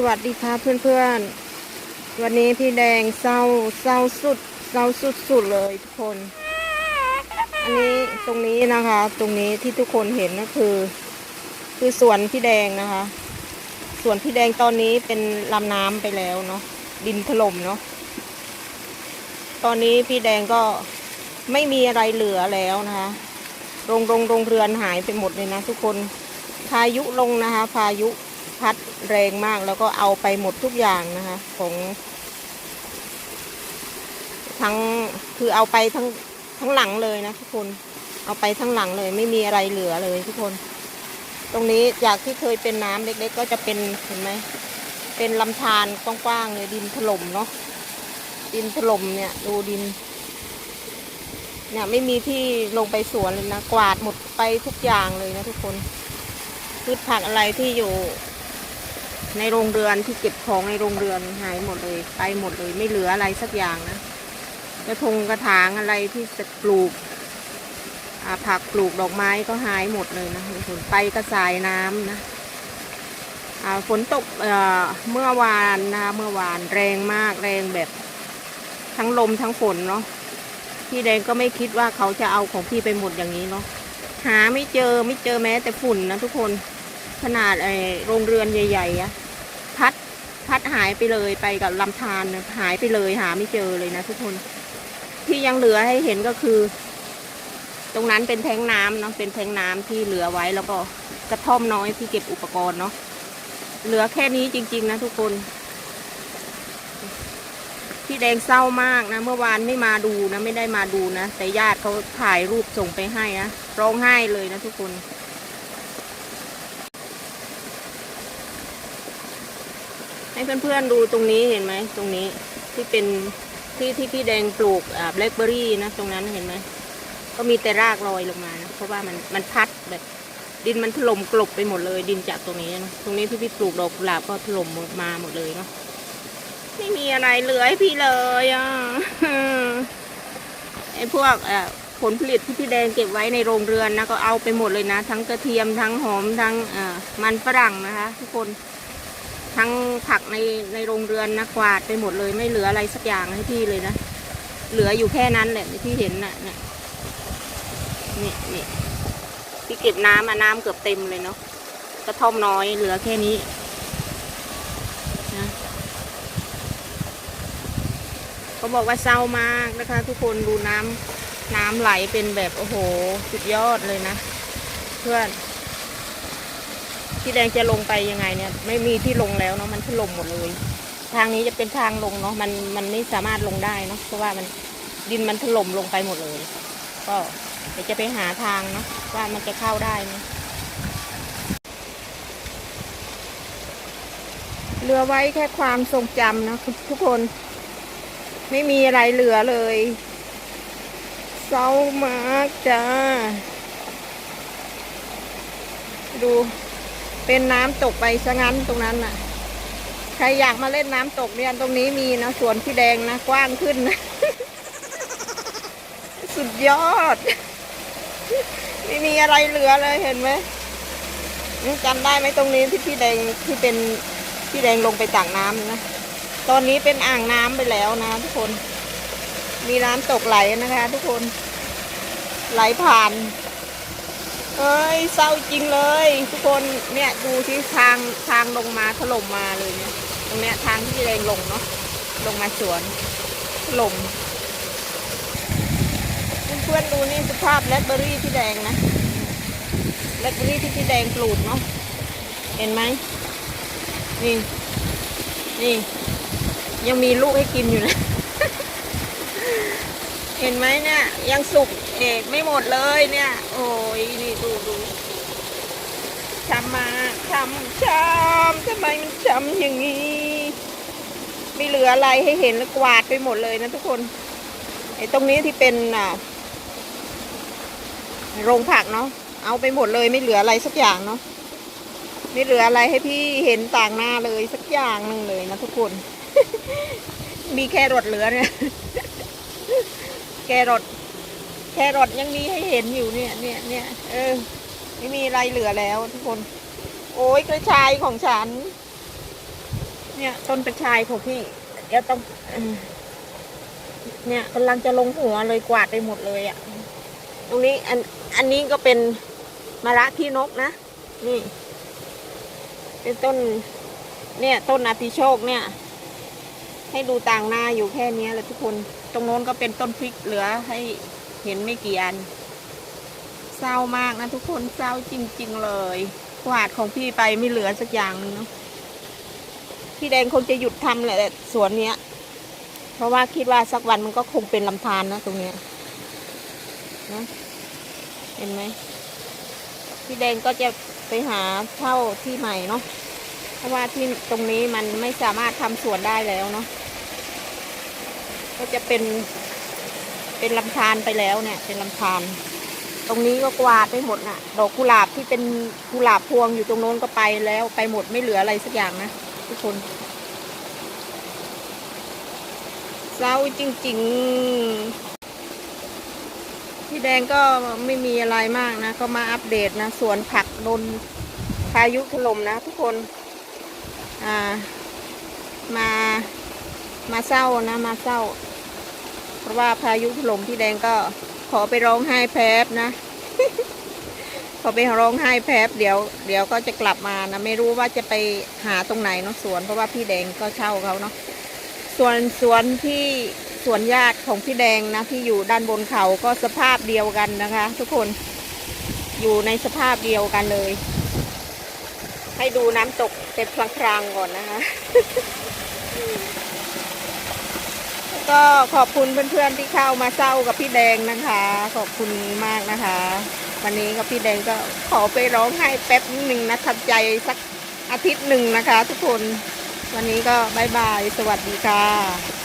สวัสดีค่ะเพื่อนๆ วันนี้พี่แดงเศร้าเศร้าสุดเศร้าสุดสุดๆเลยทุกคน อันนี้ตรงนี้นะคะ ตรงนี้ที่ทุกคนเห็นก็คือ คือสวนพี่แดงนะคะ สวนพี่แดงตอนนี้เป็นลำน้ำไปแล้วเนาะดินถล่มเนาะตอนนี้พี่แดงก็ไม่มีอะไรเหลือแล้วนะคะโรงโรงโรงเรือนหายไปหมดเลยนะทุกคนพายุลงนะคะ พายุ พัดแรงมากแล้วก็เอาไปหมดทุกอย่างนะคะ ของ ทั้งคือเอาไปทั้งทั้งหลังเลยนะทุกคนเอาไปทั้งหลังเลย ไม่มีอะไรเหลือเลยทุกคน ตรงนี้จากที่เคยเป็นน้ำเล็ก ๆ ก็จะเป็นเห็นไหมเป็นลำธารกว้างๆเลยดินถล่มเนาะดินถล่มเนี่ย ดูดิน เนี่ยไม่มีที่ลงไปสวนเลยนะกวาดหมดไปทุกอย่างเลยนะทุกคนพืชผักอะไรที่อยู่ ในโรงเรือนที่เก็บของในโรงเรือนหายหมดเลย ไปหมดเลยไม่เหลืออะไรสักอย่างนะกระทงกระถางอะไรที่จะปลูกผักปลูกดอกไม้ก็หายหมดเลยนะฝนไปกระสายน้ำนะฝนตกเเมื่อวานนะคะเมื่อวานแรงมากแรงแบบทั้งลมทั้งฝนเนาะพี่แดงก็ไม่คิดว่าเขาจะเอาของพี่ไปหมดอย่างนี้เนาะหาไม่เจอไม่เจอแม้แต่ฝุ่นนะทุกคนขนาดไอโรงเรือนใหญ่ๆอะ พัดพัดหายไปเลยไปกับลำธารน่ะหายไปเลยหาไม่เจอเลยนะทุกคน ที่ยังเหลือให้เห็นก็คือ ตรงนั้นเป็นแทงน้ำเนาะเป็นแทงน้ำที่เหลือไว้แล้วก็กระท่อมน้อยที่เก็บอุปกรณ์เนาะเหลือแค่นี้จริง ๆ นะทุกคน พี่แดงเศร้ามากนะ เมื่อวานไม่มาดูนะ ไม่ได้มาดูนะ แต่ญาติเขาถ่ายรูปส่งไปให้นะร้องไห้เลยนะทุกคน ให้เพื่อนๆดูตรงนี้เห็นไหมตรงนี้ที่เป็นที่ที่พี่แดงปลูกอ่าแบล็คเบอรี่นะตรงนั้นเห็นไหมก็มีแต่รากลอยลงมานะเพราะว่ามันมันพัดแบบ ดินมันถล่มกลบไปหมดเลย ดินจากตรงนี้นะตรงนี้ที่พี่ปลูกดอกกุหลาบก็ถล่มมาหมดเลยเนาะไม่มีอะไรเหลือให้พี่เลยอะไอพวกอ่าผลผลิตที่พี่แดงเก็บไว้ในโรงเรือนนะก็เอาไปหมดเลยนะ ทั้งกระเทียมทั้งหอมทั้งมันฝรั่งนะคะ ทุกคน ทั้งผักในในโรงเรือนนะกวาดไปหมดเลยไม่เหลืออะไรสักอย่างให้พี่เลยนะ เหลืออยู่แค่นั้นแหละที่เห็นน่ะเนี่ยนี่นี่ที่เก็บน้ำอะน้ำเกือบเต็มเลยเนาะกระท่อมน้อยเหลือแค่นี้นะเขาบอกว่าเศร้ามากนะคะ ทุกคนดูน้ำน้ำไหลเป็นแบบโอ้โห สุดยอดเลยนะ เพื่อน พี่แดงจะลงไปยังไงเนี่ย ไม่มีที่ลงแล้วเนาะมันถล่มหมดเลย ทางนี้จะเป็นทางลงเนาะมันมันไม่สามารถลงได้เนาะเพราะว่ามันดินมันถล่มลงไปหมดเลย ก็เดี๋ยวจะไปหาทางเนาะว่ามันจะเข้าได้ไหมเหลือไว้แค่ความทรงจำนะทุกคน ไม่มีอะไรเหลือเลยเศร้ามากจ้า ดู เป็นน้ำตกไปซะงั้นตรงนั้นน่ะ ใครอยากมาเล่นน้ำตกเนี่ยตรงนี้มีนะสวนพี่แดงนะกว้างขึ้นนะ สุดยอด ไม่มีอะไรเหลือเลยเห็นไหมอืมจำได้ไหมตรงนี้ที่พี่แดงที่เป็นพี่แดงลงไปตักน้ำนะ ตอนนี้เป็นอ่างน้ำไปแล้วนะทุกคน มีน้ำตกไหลนะคะ ทุกคน ไหลผ่าน เอ้ยเศร้าจริงเลย ทุกคนเนี่ยดูที่ทางทางลงมาถล่มมาเลยเนี่ยตรงเนี้ยทางที่แรงลงเนาะลงมาสวนถล่มเพื่อนๆดูนี่สภาพแรดเบอรี่ที่แดงนะแรดเบอรี่ที่พี่แดงปลูกเนาะเห็นไหมนี่นี่ ยังมีลูกให้กินอยู่นะเห็น ไหมเนี่ย ยังสุกเอกไม่หมดเลยเนี่ย โอ้ยนี่ดูดูช้ำมาช้ำช้ำทำไมมันช้ำอย่างนี้ไม่เหลืออะไรให้เห็นแล้วกวาดไปหมดเลยนะทุกคนไอ้ตรงนี้ที่เป็นอะโรงผักเนาะเอาไปหมดเลยไม่เหลืออะไรสักอย่างเนาะไม่เหลืออะไรให้พี่เห็นต่างหน้าเลยสักอย่างหนึ่งเลยนะทุกคน มีแค่รถเหลือเนี่ย แครอทแครอทยังมีให้เห็นอยู่เนี่ยเนี่ยเนี่ยเออ ไม่มีอะไรเหลือแล้วทุกคน โอ้ยกระชายของฉัน เนี่ย ต้นกระชายของพี่เดี๋ยวต้องเนี่ยกำลังจะลงหัวเลยกวาดไปหมดเลยอะ่ะ ตรงนี้อันอันนี้ก็เป็นมะระขี้นกนะ นี่ เป็นต้น เนี่ย ต้นอาติโชคเนี่ย ให้ดูต่างหน้าอยู่แค่นี้แหละทุกคน รงโน้นก็เป็นต้นพริกเหลือให้เห็นไม่กี่อัน เศร้ามากนะทุกคนเศร้าจริง ๆ เลยกวาดของพี่ไปไม่เหลือสักอย่างเนาะพี่แดงคงจะหยุดทำแหละสวนเนี้ย เพราะว่าคิดว่าสักวันมันก็คงเป็นลำธารนะตรงเนี้ยนะเห็นไหมพี่แดงก็จะไปหาเช่าที่ใหม่เนาะเพราะว่าที่ตรงนี้มันไม่สามารถทำสวนได้แล้วเนาะ ก็จะเป็น เป็นลำธารไปแล้วเนี่ย เป็นลำธารตรงนี้ก็กวาดไปหมดน่ะ ดอกกุหลาบที่เป็นกุหลาบพวงอยู่ตรงโน้นก็ไปแล้วไปหมดไม่เหลืออะไรสักอย่างนะทุกคนเศร้าจริง ๆ พี่แดงก็ไม่มีอะไรมากนะ ก็มาอัปเดตนะสวนผักโดนพายุถล่มนะ ทุกคนอ่ามามาเศร้านะ มาเศร้า ราะว่าพายุถล่มพี่แดงก็ขอไปร้องไห้แพบนะพอไปร้องไห้แป๊บเดี๋ยวเดี๋ยวก็จะกลับมานะไม่รู้ว่าจะไปหาตรงไหนเนาะสวนเพราะว่าพี่แดงก็เช่าเขาเนาะส่วนสวนที่สวนญาติของพี่แดงนะที่อยู่ด้านบนเขาก็สภาพเดียวกันนะคะ ทุกคนอยู่ในสภาพเดียวกันเลย ให้ดูน้ำตกเป็นพลางๆก่อนนะคะ ก็ขอบคุณเพื่อนๆที่เข้ามาเศร้ากับพี่แดงนะคะ ขอบคุณมากนะคะ วันนี้ก็พี่แดงก็ขอไปร้องไห้แป๊บหนึ่งนะทับใจสักอาทิตย์หนึ่งนะคะ ทุกคน วันนี้ก็บายบาย สวัสดีค่ะ